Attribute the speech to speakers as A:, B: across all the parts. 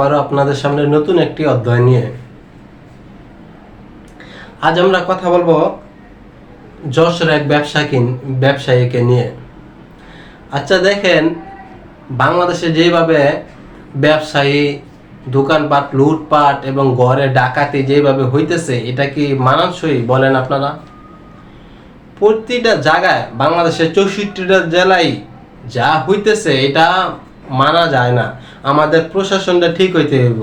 A: আবারও আপনাদের সামনে নতুন একটি অধ্যায় নিয়ে। আজ আমরা কথা বলব যশোর এক ব্যবসাকিন ব্যবসায়ীকে নিয়ে। আচ্ছা দেখেন, বাংলাদেশে যেভাবে ব্যবসায়ী দোকানপাট, লুটপাট এবং ঘরে ডাকাতি যেভাবে হইতেছে, এটা কি মানানসই বলেন আপনারা? প্রতিটা জায়গায় বাংলাদেশের চৌষট্টিটা জেলায় যা হইতেছে, এটা মানা যায় না। আমাদের প্রশাসনটা ঠিক হইতে হইব।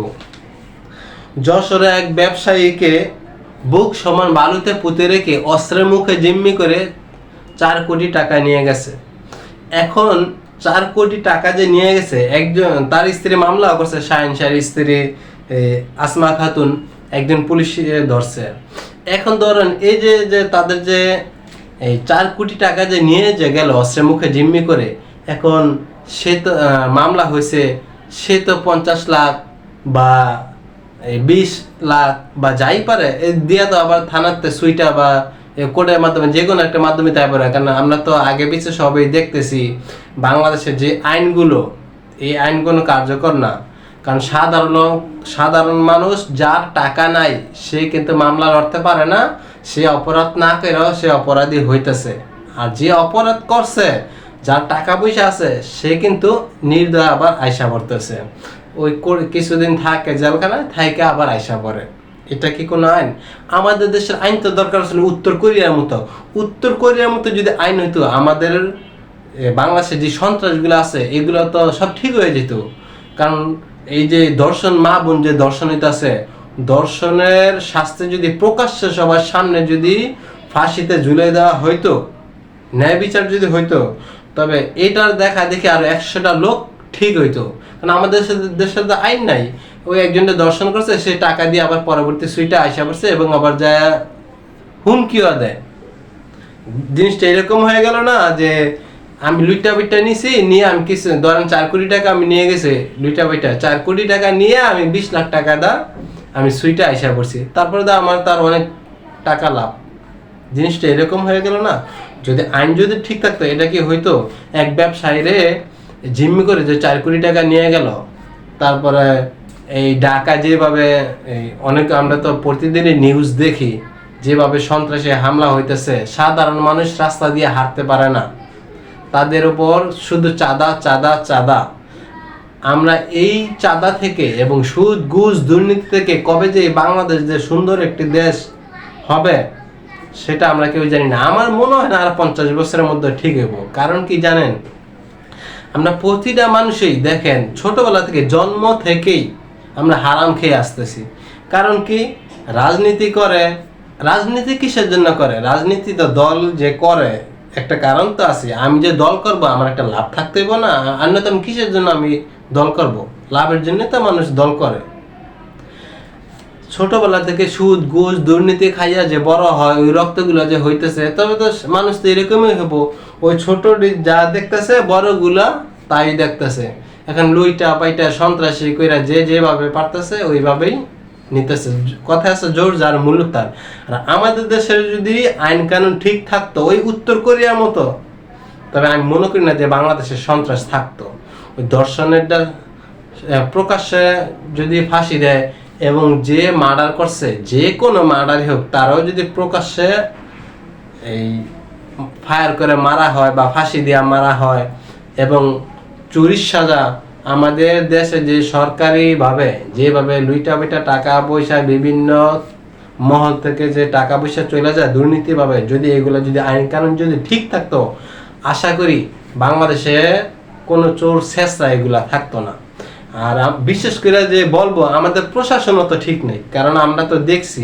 A: যশোরে এক ব্যবসায়ীকে বুক সমান বালুতে পুঁতে রেখে অস্ত্রের মুখে জিম্মি করে চার কোটি টাকা নিয়ে গেছে। এখন চার কোটি টাকা যে নিয়ে গেছে, একজন, তার স্ত্রী মামলা করছে, শাহিন শাহর স্ত্রী আসমা খাতুন, একজন পুলিশ ধরছে। এখন ধরেন এই যে যে তাদের যে, এই চার কোটি টাকা যে নিয়ে যে গেল অস্ত্রের মুখে জিম্মি করে, এখন সে তো মামলা হয়েছে সে তো পঞ্চাশ লাখ বা বিশ লাখ বা যাই পারে দিয়া তো আবার থানাতে সুইটা বা কোর্টের মাধ্যমে, যে কোনো একটা মাধ্যমে তাই পারে কারণ আমরা তো আগে পিছিয়ে সবাই দেখতেছি, বাংলাদেশের যে আইনগুলো, এই আইনগুলো কার্যকর না। কারণ সাধারণ সাধারণ মানুষ যার টাকা নাই, সে কিন্তু মামলা লড়তে পারে না, সে অপরাধ না করেও সে অপরাধী হইতেছে। আর যে অপরাধ করছে যার টাকা পয়সা আছে, সে কিন্তু নির্দয় আবার আয়সা পড়তেছে ওই কিছুদিন থাকে জেলখানায়, থাকে আবার আয়সা পড়ে এটা কি কোনো আইন? আমাদের দেশের আইন তো দরকার ছিল উত্তর কোরিয়ার মতো। উত্তর কোরিয়ার মতো যদি আইন হইতো, আমাদের বাংলাদেশে যে সন্ত্রাসগুলো আছে, এগুলো তো সব ঠিক হয়ে যেত। কারণ এই যে দর্শন, মা বোন যে দর্শন আছে দর্শনের শাস্তি যদি প্রকাশ্যে সবার সামনে যদি ফাঁসিতে ঝুলে দেওয়া হইতো, ন্যায় বিচার যদি হইতো তবে এটার দেখা দেখি আর একশোটা লোক ঠিক হইতো। কারণ আমাদের দেশে- দেশের তো আইন নাই। ওই একজনটা দর্শন করছে, সে টাকা দিয়ে আবার পরবর্তী সুইটা আইসা পড়ছে এবং আবার যায় হুমকিও দেয়। জিনিসটা এরকম হয়ে গেল না যে আমি লুইটা বইটা নিছি, নিয়ে আমি কিছু ধরেন চার কোটি টাকা আমি নিয়ে গেছি লুইটা বইটা চার কোটি টাকা নিয়ে আমি বিশ লাখ টাকা দা আমি সুইটা আইসা পড়ছি। তারপরে দা আমার তার অনেক টাকা লাভ। জিনিসটা এরকম হয়ে গেল না। যদি আইন যদি ঠিক থাকতো, এটা কি হইতো? এক ব্যবসায়ী রে জিম্মি করে যে চার কোটি টাকা নিয়ে গেল, তারপরে এই ঢাকা যেভাবে এই অনেক আমরা তো প্রতিদিনই নিউজ দেখি, যেভাবে সন্ত্রাসে হামলা হইতেছে, সাধারণ মানুষ রাস্তা দিয়ে হাঁটতে পারে না। তাদের উপর শুধু চাঁদা চাঁদা চাঁদা। আমরা এই চাঁদা থেকে এবং সুদ, ঘুষ, দুর্নীতি থেকে কবে যে বাংলাদেশ যে সুন্দর একটি দেশ হবে সেটা আমরা কেউ জানি না। আমার মনে হয় না আর পঞ্চাশ বছরের মধ্যে ঠিক হইব। কারণ কি জানেন? আমরা প্রতিটা মানুষই দেখেন, ছোটবেলা থেকে জন্ম থেকেই আমরা হারাম খেয়ে আসতেছি। কারণ কি? রাজনীতি করে। রাজনীতি কিসের জন্য করে? রাজনীতি তো দল যে করে, একটা কারণ তো আছে। আমি যে দল করব, আমার একটা লাভ থাকতে না। অন্যতম নয়তো কিসের জন্য আমি দল করব? লাভের জন্য তো মানুষ দল করে। ছোটবেলা থেকে সুদ, ঘুষ, দুর্নীতি খাইয়া যে বড় হয়, ওই রক্তগুলো যে হইতেছে, তবে তো মানুষ তো এরকমই হব ওই ছোট যা দেখতেছে, বড়গুলা তাই দেখতেছে। এখন লুইটা, পাইটা, সন্ত্রাসী কইরা যে যেভাবে পারতেছে, ওইভাবেই নিতেছে। কথা আছে জোর, যার মূল্য তার। আর আমাদের দেশের যদি আইন কানুন ঠিক থাকতো, ওই উত্তর কোরিয়ার মতো, তবে আমি মনে করি না যে বাংলাদেশে সন্ত্রাস থাকতো। ওই দর্শনেরটা প্রকাশ্যে যদি ফাঁসি দেয় এবং যে মার্ডার করছে, যে কোনো মার্ডারই হোক, তারাও যদি প্রকাশ্যে এই ফায়ার করে মারা হয় বা ফাঁসি দিয়ে মারা হয় এবং চুরির সাজা আমাদের দেশে যে সরকারিভাবে যেভাবে লুইটা বিটা টাকা পয়সা বিভিন্ন মহল থেকে যে টাকা পয়সা চলে যায় দুর্নীতিভাবে, যদি এগুলো যদি আইন কানুন যদি ঠিক থাকতো, আশা করি বাংলাদেশে কোনো চোর শেষরা এগুলা থাকতো না। আর বিশেষ করে যে বলব, আমাদের প্রশাসনও তো ঠিক নেই। কারণ আমরা তো দেখছি,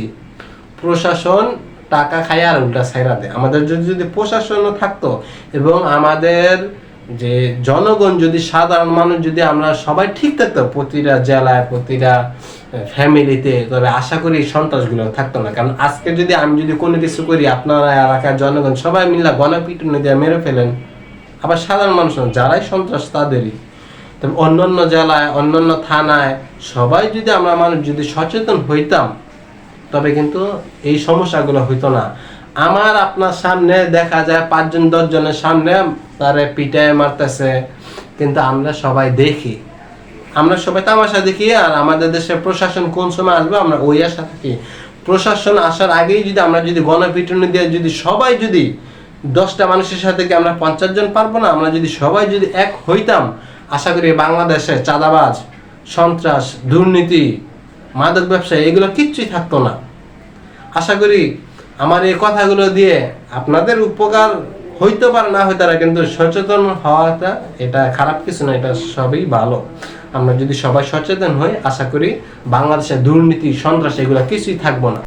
A: প্রশাসন টাকা খায় আর উল্টা ছাইরা দেয়। আমাদের যদি যদি প্রশাসনও থাকতো এবং আমাদের যে জনগণ যদি, সাধারণ মানুষ যদি আমরা সবাই ঠিক থাকতো, প্রতিটা জেলায়, প্রতিটা ফ্যামিলিতে তবে আশা করি সন্ত্রাসগুলো থাকতো না। কারণ আজকে যদি আমি যদি কোনো কিছু করি, আপনারা, এলাকার জনগণ সবাই মিলে গণপিটুনি দিয়ে মেরে ফেলেন। আবার সাধারণ মানুষ যারাই সন্ত্রাস, তাদেরই। তবে অন্যান্য জেলায়, অন্যান্য থানায় সবাই যদি আমরা মানুষ যদি সচেতন হইতাম, তবে কিন্তু এই সমস্যাগুলো হইতো না। আমার আপনার সামনে দেখা যায় পাঁচজন, দশজনের সামনে তারে পিটায় মারতেছে, কিন্তু আমরা সবাই দেখি। আমরা সবাই তামাশা দেখি, আর আমাদের দেশের প্রশাসন কোন সময় আসবে, আমরা ওই আশা থাকি। প্রশাসন আসার আগেই যদি আমরা যদি গণপিটুনি দিয়ে যদি সবাই যদি দশটা মানুষের সাথে কি আমরা পঞ্চাশ জন পারব না? আমরা যদি সবাই যদি এক হইতাম আশা করি বাংলাদেশে চাঁদাবাজ, সন্ত্রাস, দুর্নীতি, মাদক ব্যবসা এগুলো কিচ্ছুই থাকতো না। আশা করি আমার এই কথাগুলো দিয়ে আপনাদের উপকার হইতে পারে না হইতে পারে, কিন্তু সচেতন হওয়াটা এটা খারাপ কিছু না, এটা সবই ভালো। আমরা যদি সবাই সচেতন হই, আশা করি বাংলাদেশে দুর্নীতি, সন্ত্রাস, এগুলো কিছুই থাকব না।